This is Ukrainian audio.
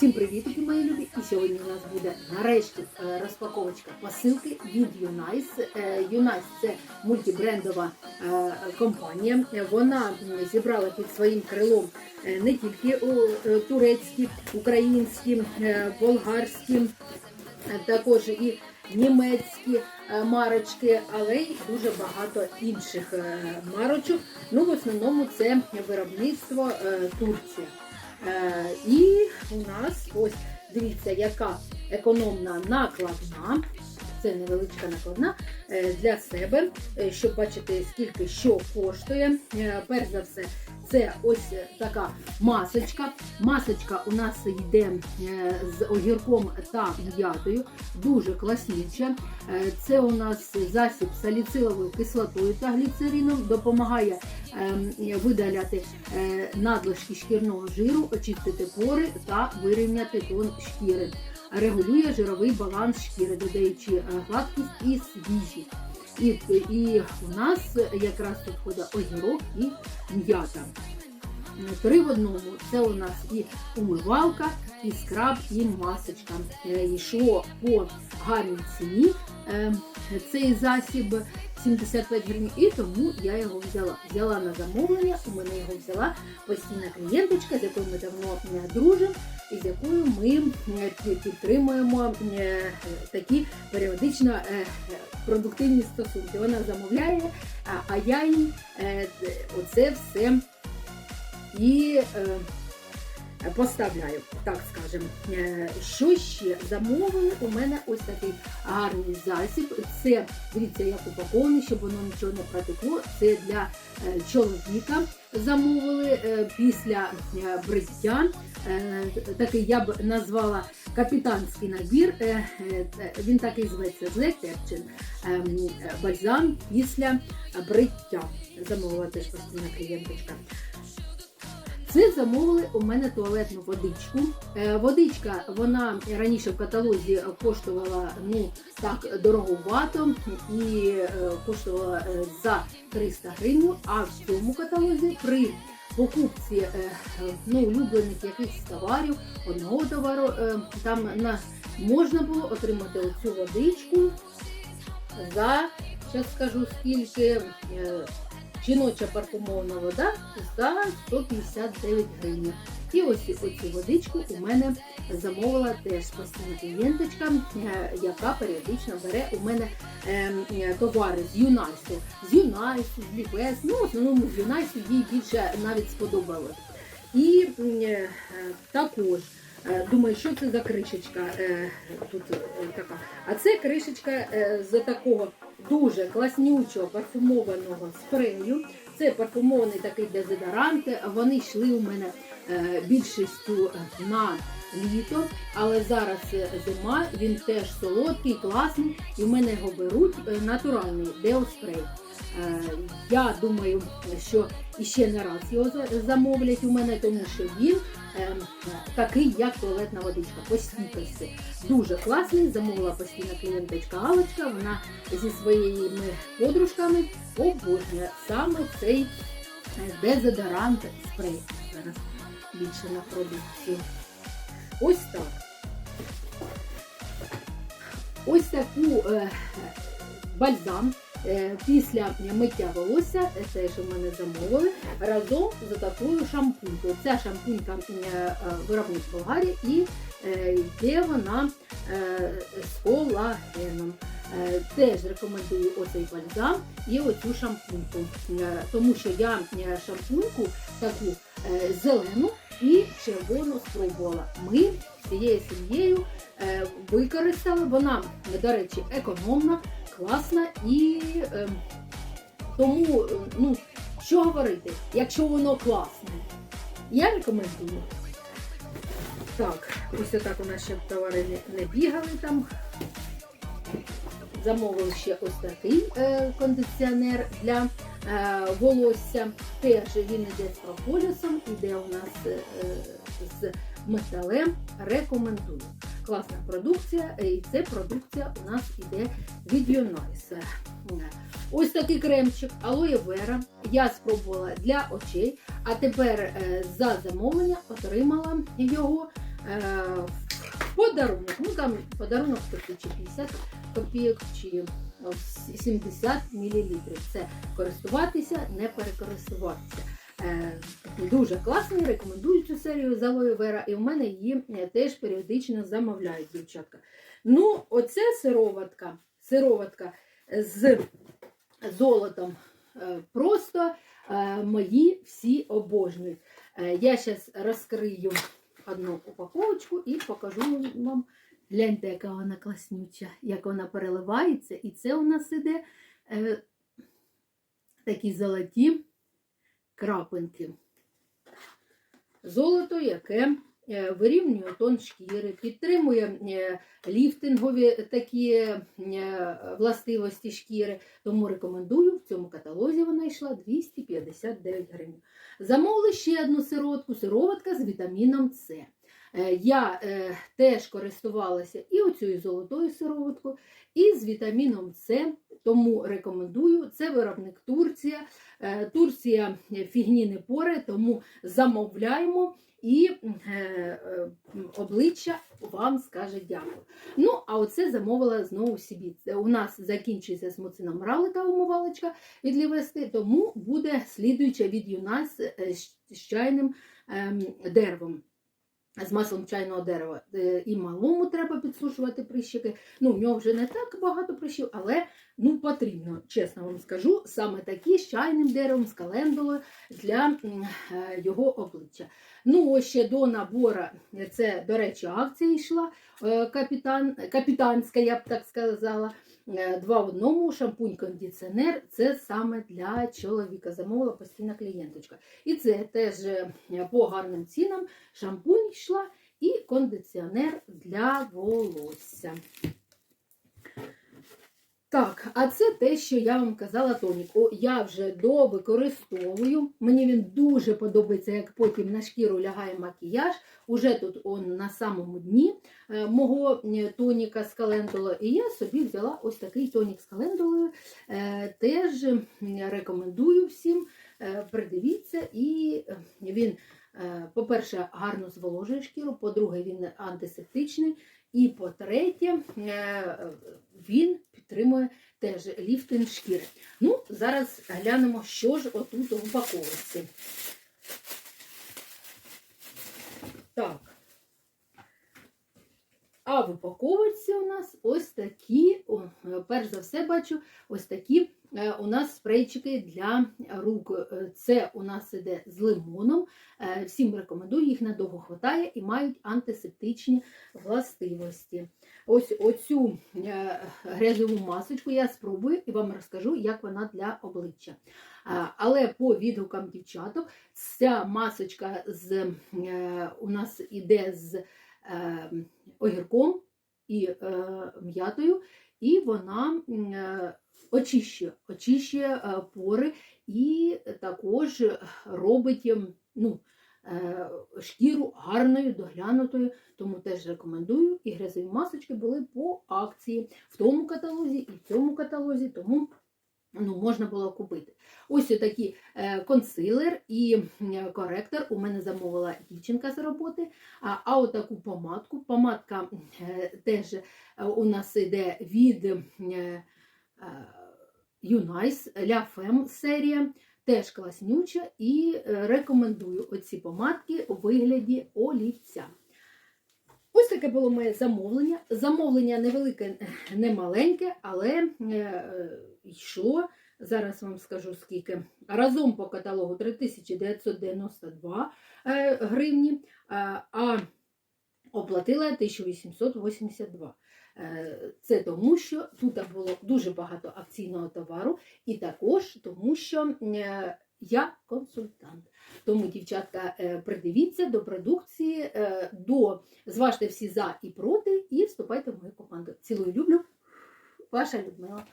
Всім привіт, мої любі! І сьогодні у нас буде нарешті е, розпаковочка посилки від Юнайс. Е, Юнайс це мультибрендова е, компанія. Вона зібрала під своїм крилом не тільки турецькі, українські, болгарські, також і німецькі марочки, але й дуже багато інших марочок. Ну, в основному це виробництво Турція. Е, І у нас ось дивіться, яка економна накладна. Це невеличка накладна е, для себе, е, щоб бачити, скільки що коштує. Е, Перш за все, це ось така масочка. Масочка у нас йде з огірком та м'ятою, дуже класніча. Це у нас засіб саліциловою кислотою та гліцерином, допомагає ем, видаляти надлишки шкірного жиру, очистити пори та вирівняти тон шкіри. Регулює жировий баланс шкіри, додаючи е, гладкість і свіжість. І, і у нас якраз тут входить огірок і м'ята. Три в одному. Це у нас і умивалка, і скраб, і масочка. Е, Йшло по гарній ціні е, цей засіб 75 гривень, і тому я його взяла. Взяла на замовлення, у мене його взяла постійна клієнточка, з якою ми давно е, дружимо, з якою ми е, підтримуємо е, такі періодично е, продуктивні стосунки. Вона замовляє, а, я їй оце все і поставляю, так скажемо. Е, Що ще замовили? У мене ось такий гарний засіб. Це дивіться, як упакований, щоб воно нічого не протекло. Це для е, чоловіка замовили е, після е, бриття. Е, Такий я б назвала капітанський набір. Е, е, Він так і зветься. Ем, Бальзам після бриття. Замовила теж постійна клієнточка. Це замовили у мене туалетну водичку. Е, водичка вона раніше в каталозі коштувала ну так дороговато і е, коштувала е, за 300 гривень. А в цьому каталозі при покупці ну, улюблених якихось товарів, одного товару, там на, можна було отримати оцю водичку за, зараз скажу скільки. Е, жіноча парфумована вода за 159 гривень. І ось оцю водичку у мене замовила теж постійна клієнточка, е, яка періодично бере у мене ем, е, товари з Юнайсу. З Юнайсу, з Ліпес, ну в основному з Юнайсу їй більше навіть сподобалось. І е, також е, думаю, що це за кришечка е, тут е, така. А це кришечка е, з такого дуже класнючого парфумованого спрею. Це парфумований такий дезодорант. Вони йшли у мене е, більшістю на літо, але зараз е, зима, він теж солодкий, класний, і в мене його беруть е, натуральний деоспрей. Я думаю, що іще не раз його замовлять у мене, тому що він е, такий, як туалетна водичка, по стійкості. Дуже класний. Замовила постійна клієнточка Алочка. Вона зі своїми подружками обожнює саме цей е, дезодорант спрей. Зараз більше на продукцію. Ось так. Ось таку е, бальзам е, після миття волосся, е, те, що в мене замовили, разом з такою шампунькою. Ця шампунька е, виробник Болгарії і е, йде вона е, з колагеном. Е, Теж рекомендую оцей бальзам і оцю шампуньку, Е, тому що я е, шампуньку таку е, зелену і червону спробувала. Ми цією сім'єю е, використали. Вона, до речі, економна, класна і е, тому, е, ну, що говорити, якщо воно класне, я рекомендую. Так, ось отак у нас ще товари не, не бігали там. Замовив ще ось такий е, кондиціонер для волосся. Теж він іде з прополісом, іде у нас е, з металем. Рекомендую. Класна продукція, е, і це продукція у нас іде від Юнайс. Ось такий кремчик алоє вера. Я спробувала для очей, а тепер е, за замовлення отримала його е, в подарунок. Ну там подарунок такий чи 50 копійок, чи 70 мл. Це користуватися, не перекористуватися. Е, Дуже класний, рекомендую цю серію з алоє вера, і в мене її е, теж періодично замовляють дівчатка. Ну, оце сироватка, сироватка з золотом. Е, Просто мої всі обожнюють. Я зараз розкрию одну упаковочку і покажу вам. Гляньте, яка вона класнюча, як вона переливається. І це у нас іде е, такі золоті крапинки. Золото, яке е, вирівнює тон шкіри, підтримує е, ліфтингові такі е, властивості шкіри. Тому рекомендую в цьому каталозі вона йшла 259 гривень. Замовили ще одну сироватку, сироватка з вітаміном С. Е, Я е, теж користувалася і оцією золотою сироваткою, і з вітаміном С, тому рекомендую. Це виробник Турція. Е, Турція фігні не поре, тому замовляємо і обличчя вам скаже дякую. Ну, а оце замовила знову собі. У нас закінчується смуцина мралика умивалочка від Лівести, тому буде слідуюча від Юнас з з чайним ем, деревом. З маслом чайного дерева Е, і малому треба підсушувати прищики. Ну, в нього вже не так багато прищів, але ну, потрібно, чесно вам скажу, саме такі з чайним деревом, з календулою для е, його обличчя. Ну, ось ще до набору, це, до речі, акція йшла е, капітан, капітанська, я б так сказала. Е, Два в одному шампунь-кондиціонер це саме для чоловіка. Замовила постійна клієнточка. І це теж е, по гарним цінам шампунь йшла і кондиціонер для волосся. Так, а це те, що я вам казала, тонік. О, я вже довикористовую. Мені він дуже подобається, як потім на шкіру лягає макіяж. Уже тут он на самому дні е, мого тоніка з календулою. І я собі взяла ось такий тонік з календулою. Е, теж рекомендую всім. Е, придивіться, і він, по-перше, гарно зволожує шкіру, по-друге, він антисептичний. І по-третє, е, він підтримує теж ліфтинг шкіри. Ну, зараз глянемо, що ж отут у упаковці. Так. А в упаковці у нас ось такі, о, е, перш за все, бачу, ось такі е, у нас спрейчики для рук. Е, Це у нас іде з лимоном. Е, Всім рекомендую, їх надовго хватає і мають антисептичні властивості. Ось оцю е, грязьову масочку я спробую і вам розкажу, як вона для обличчя. Але по відгукам дівчаток, ця масочка з, е, у нас іде з е, огірком і е, м'ятою, і вона е, очищує, очищує е, пори і також робить ну, е, шкіру гарною, доглянутою. Тому теж рекомендую. І грязові масочки були по акції в тому каталозі і в цьому каталозі, тому ну, можна було купити. Ось такі е, консилер і коректор у мене замовила дівчинка з роботи. А, а отаку помадку. Помадка е, теж е, у нас йде від Юнайс Ля Фем серія. Теж класнюча і рекомендую оці помадки у вигляді олівця. Ось таке було моє замовлення. Замовлення невелике, не маленьке, але йшло. Зараз вам скажу скільки. Разом по каталогу 3992 е, гривні, е, а оплатила 1882. Е, Це тому, що тут було дуже багато акційного товару, і також тому, що я консультант. Тому, дівчатка, придивіться до продукції, до зважте всі за і проти, і вступайте в мою команду. Цілую люблю, ваша Людмила.